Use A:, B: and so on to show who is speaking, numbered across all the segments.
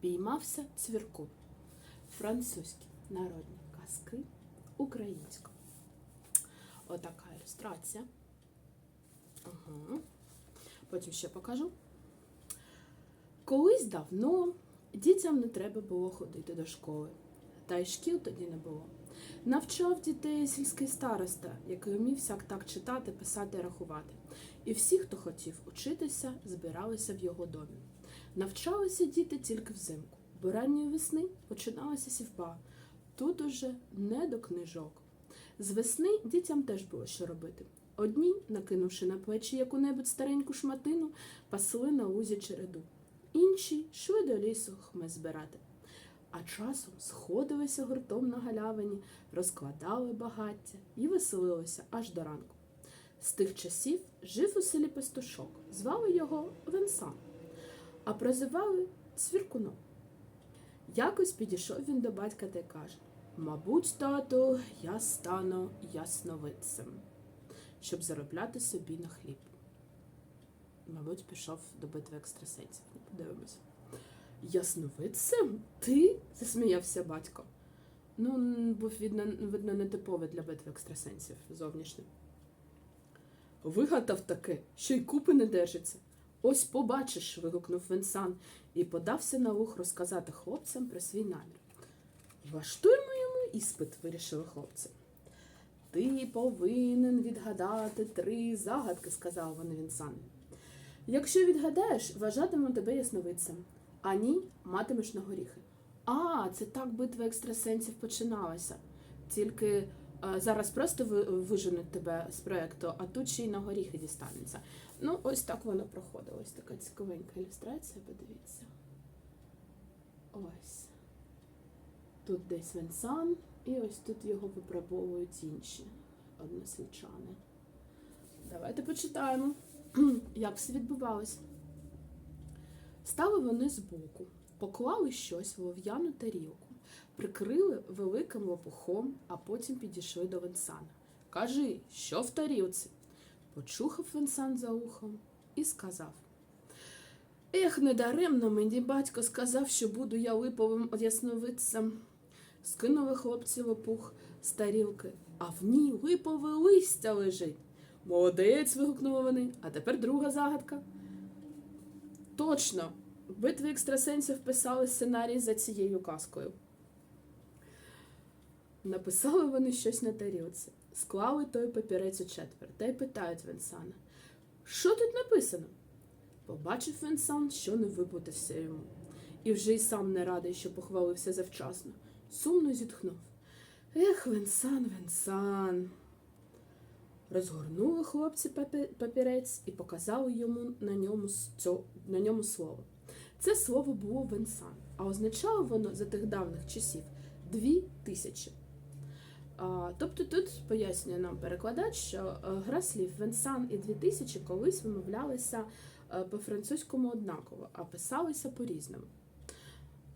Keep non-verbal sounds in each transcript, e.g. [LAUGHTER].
A: Піймався цвіркун. Французькі народні казки українською. Отака ілюстрація. Угу. Потім ще покажу. Колись давно дітям не треба було ходити до школи, та й шкіл тоді не було. Навчав дітей сільський староста, який вмів всяк так читати, писати рахувати. І всі, хто хотів учитися, збиралися в його домі. Навчалися діти тільки взимку, бо ранньої весни починалася сівба. Тут уже не до книжок. З весни дітям теж було що робити. Одні, накинувши на плечі яку-небудь стареньку шматину, пасли на лузі череду. Інші йшли до лісу хмиз збирати. А часом сходилися гуртом на галявині, розкладали багаття і веселилися аж до ранку. З тих часів жив у селі пастушок, звали його Венсан, а прозивали Цвіркуном. Якось підійшов він до батька та й каже: Мабуть, тату, я стану ясновидцем, щоб заробляти собі на хліб. Мабуть, пішов до битви екстрасенсів. Ну, Подивимося. Ясновидцем? Ти? засміявся батько. Ну, був видно, видно нетиповий для битви екстрасенсів зовнішній. Вигадав таке, що й купи не держиться. Ось побачиш, вигукнув Венсан і подався на луг розказати хлопцям про свій намір. Влаштуємо йому іспит, вирішили хлопці. Ти повинен відгадати три загадки, сказав вони Вінсанові. Якщо відгадаєш, вважатиму тебе ясновидцем, а ні, матимеш на горіхи. А, це так битва екстрасенсів починалася. Тільки зараз просто виженуть тебе з проекту, а тут ще й на горіхи дістанеться. Ну, ось так воно проходило. Ось така цікавенька ілюстрація, подивіться. Ось. Тут десь Венсан, і ось тут його випробовують інші односельчани. Давайте почитаємо, [CLEARS THROAT] як все відбувалося. Стали вони збоку, поклали щось в лов'яну тарілку, прикрили великим лопухом, а потім підійшли до Венсана. Кажи, що в тарілці? Почухав Венсан за ухом і сказав. Ех, недаремно мені батько сказав, що буду я липовим ясновидцем. Скинули хлопці лопух з тарілки, а в ній липове листя лежить. Молодець. вигукнули вони. А тепер друга загадка. Точно, в битві екстрасенсів писали сценарій за цією казкою. Написали вони щось на тарілці, склали той папірець у четвер та й питають Венсана. Що тут написано? Побачив Венсан, що не виплутався йому, і вже й сам не радий, що похвалився завчасно. Сумно зітхнув. Ех, Венсан, Венсан. Розгорнули хлопці папірець і показали йому на ньому, цьо- на ньому слово. Це слово було Венсан, а означало воно за тих давних часів дві тисячі. Тобто тут пояснює нам перекладач, що е, гра слів Венсан і дві тисячі колись вимовлялися е, по-французькому однаково, а писалися по-різному.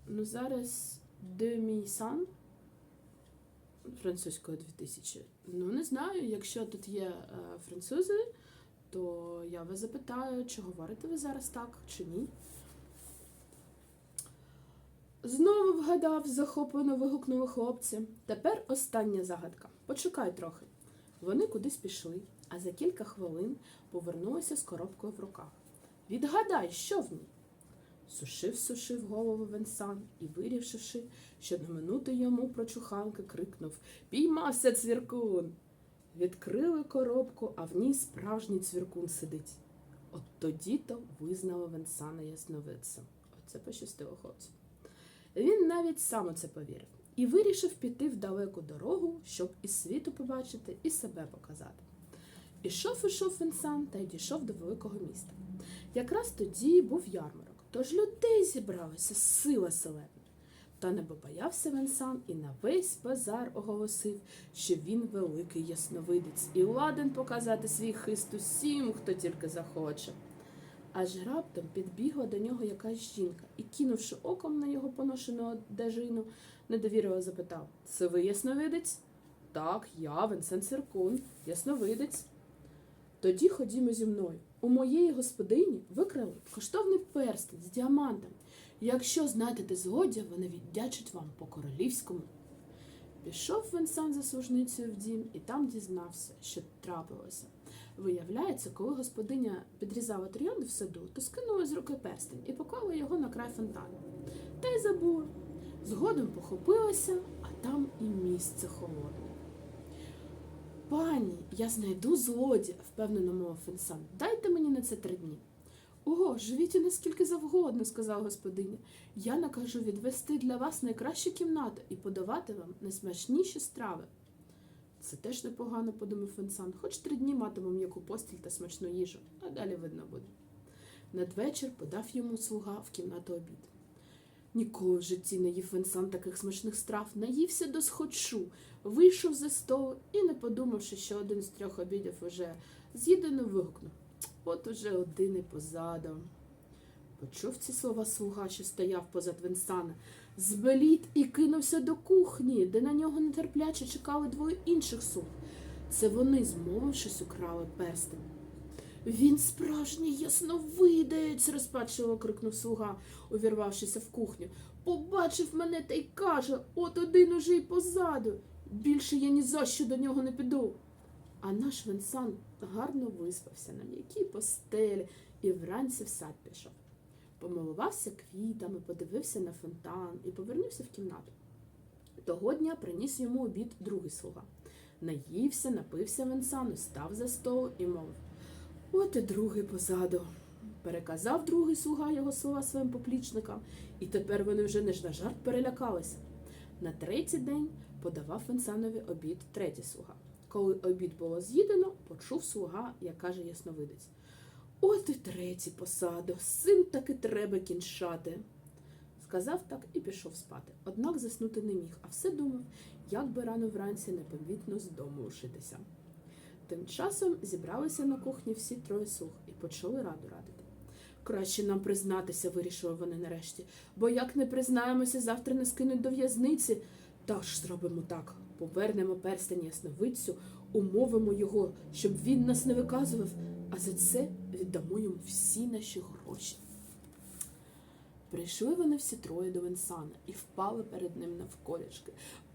A: Ну, зараз демісан французькою 2000. Ну, не знаю, якщо тут є е, французи, то я вас запитаю, чи говорите ви зараз так, чи ні. Знову вгадав, захоплено вигукнули хлопці. Тепер остання загадка. Почекай трохи. Вони кудись пішли, а за кілька хвилин повернулися з коробкою в руках. Відгадай, що в ній? Сушив, сушив голову Венсан і, вирішивши, що на минуту йому прочуханки, крикнув Піймався цвіркун. Відкрили коробку, а в ній справжній цвіркун сидить. От тоді то визнала Венсана ясновидцем. Оце пощастило хлопцю. Він навіть сам у це повірив і вирішив піти в далеку дорогу, щоб і світу побачити, і себе показати. Ішов, ішов Венсан та й дійшов до великого міста. Якраз тоді був ярмарок, тож людей зібралося сила селена. Та не побоявся Венсан і на весь базар оголосив, що він великий ясновидець і ладен показати свій хист усім, хто тільки захоче. Аж раптом підбігла до нього якась жінка і, кинувши оком на його поношену одежину, недовірливо запитав: Це ви ясновидець? Так, я, Венсен Циркун, ясновидець. Тоді ходімо зі мною. у моєї господині викрали коштовний перстень з діамантом. Якщо знайдете злодія, вони віддячать вам по королівському. Пішов Венсан за служницею в дім і там дізнався, що трапилося. Виявляється, коли господиня підрізала тріони в саду, то скинула з руки перстень і поклала його на край фонтану. Та й забула. Згодом похопилася, а там і місце холодне. Пані, я знайду злодія, впевнено мовив Фенсан. Дайте мені на це три дні. Ого, живіть у наскільки завгодно, сказала господиня. Я накажу відвести для вас найкращу кімнату і подавати вам найсмачніші страви. Це теж непогано, подумав Фенсан. Хоч три дні матиму м'яку постіль та смачну їжу, а далі видно буде. Надвечір подав йому слуга в кімнату обід. Ніколи в житті не їв Венсан таких смачних страв, наївся до схочу, вийшов за столу і, не подумавши, що один з трьох обідів уже з'їдено, вигукнув. От уже один і позаду. Почув ці слова слуга, що стояв позад Венсана, збеліт і кинувся до кухні, де на нього нетерпляче чекали двоє інших слуг. Це вони, змовившись, украли перстень. Він справжній ясновидець, розпачливо крикнув слуга, увірвавшися в кухню. Побачив мене та й каже, от один уже й позаду. Більше я ні за що до нього не піду. А наш Венсан гарно виспався на м'якій постелі і вранці в сад пішов. Помилувався квітами, подивився на фонтан і повернувся в кімнату. Того дня приніс йому обід другий слуга. Наївся, напився Венсану, став за стол і мовив От і другий позаду. Переказав другий слуга його слова своїм поплічникам, і тепер вони вже не ж на жарт перелякалися. На третій день подавав Венсанові обід третій слуга. Коли обід було з'їдено, почув слуга, як каже ясновидець. От і третій посаду, цим таки треба кінчати. Сказав так і пішов спати. Однак заснути не міг, а все думав, як би рано вранці непомітно з дому лишитися. Тим часом зібралися на кухні всі троє слуг і почали раду радити. Краще нам признатися, вирішили вони нарешті, бо як не признаємося, завтра нас кинуть до в'язниці. Та ж зробимо так. Повернемо перстень ясновидцю, умовимо його, щоб він нас не виказував, а за це віддамо йому всі наші гроші. Прийшли вони всі троє до Венсана і впали перед ним навколішки.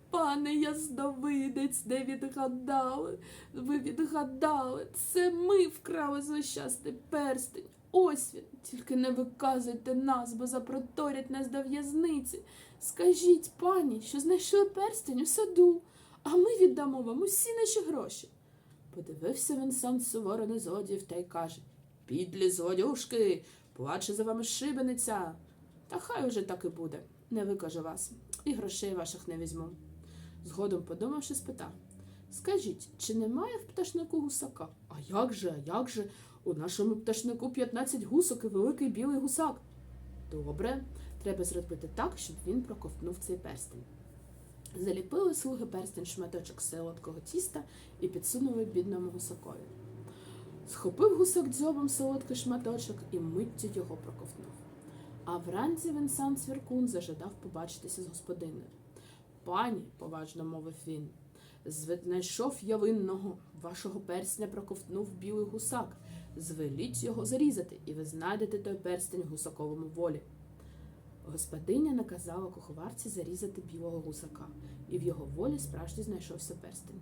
A: Пане ясновидець, де відгадали? Ви відгадали. Це ми вкрали злощасний перстень. Ось він. Тільки не виказуйте нас, бо запроторять нас до в'язниці. Скажіть, пані, що знайшли перстень у саду, а ми віддамо вам усі наші гроші. Подивився він сам суворо на злодіїв та й каже Підлі злодюшки, плаче за вами шибениця. Та хай уже так і буде. Не викажу вас, і грошей ваших не візьму. Згодом, подумавши, спитав Скажіть, чи немає в пташнику гусака? А як же, а як же? У нашому пташнику 15 гусок і великий білий гусак. Добре, треба зробити так, щоб він проковтнув цей перстень. Заліпили слуги перстень шматочок солодкого тіста і підсунули бідному гусакові. Схопив гусак дзьобом солодкий шматочок і миттю його проковтнув. А вранці Венсан Цвіркун зажадав побачитися з господиною. Пані, поважно мовив він, знайшов я винного, вашого персня проковтнув білий гусак. Звеліть його зарізати, і ви знайдете той перстень в гусаковому волі. Господиня наказала куховарці зарізати білого гусака, і в його волі справді знайшовся перстень.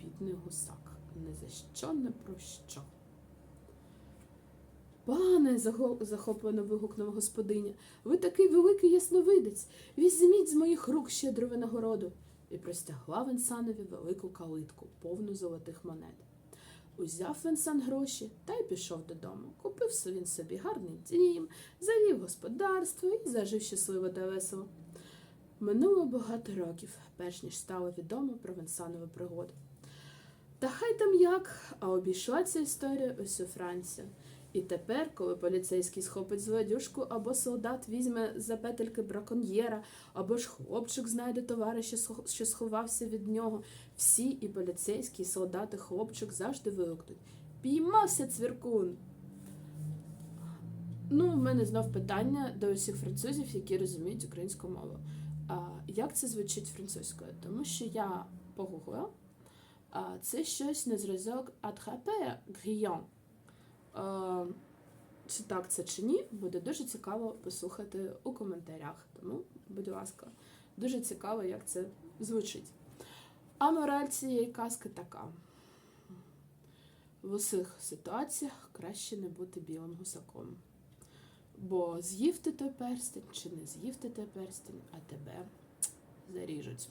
A: Бідний гусак, не за що, не про що. Пане, захоплено вигукнула господиня, ви такий великий ясновидець. Візьміть з моїх рук щедру винагороду. І простягла Венсанові велику калитку, повну золотих монет. Узяв Венсан гроші та й пішов додому. Купив він собі гарний дім, завів господарство і зажив щасливо та весело. Минуло багато років, перш ніж стало відомо про Венсанову пригоду. Та хай там як, а обійшла ця історія усю Францію. І тепер, коли поліцейський схопить злодюшку, або солдат візьме за петельки браконьєра, або ж хлопчик знайде товариша, що сховався від нього, всі і поліцейські, і солдати, хлопчик завжди вигукнуть Піймався цвіркун. Ну, в мене знов питання до усіх французів, які розуміють українську мову. А як це звучить французькою? Тому що я погуглила, це щось на зразок attraper grillon. Е, чи так це чи ні, буде дуже цікаво послухати у коментарях. Тому, будь ласка, дуже цікаво, як це звучить. А мораль цієї казки така. В усіх ситуаціях краще не бути білим гусаком. Бо з'їв ти той перстень чи не з'їв ти той перстень, а тебе заріжуть.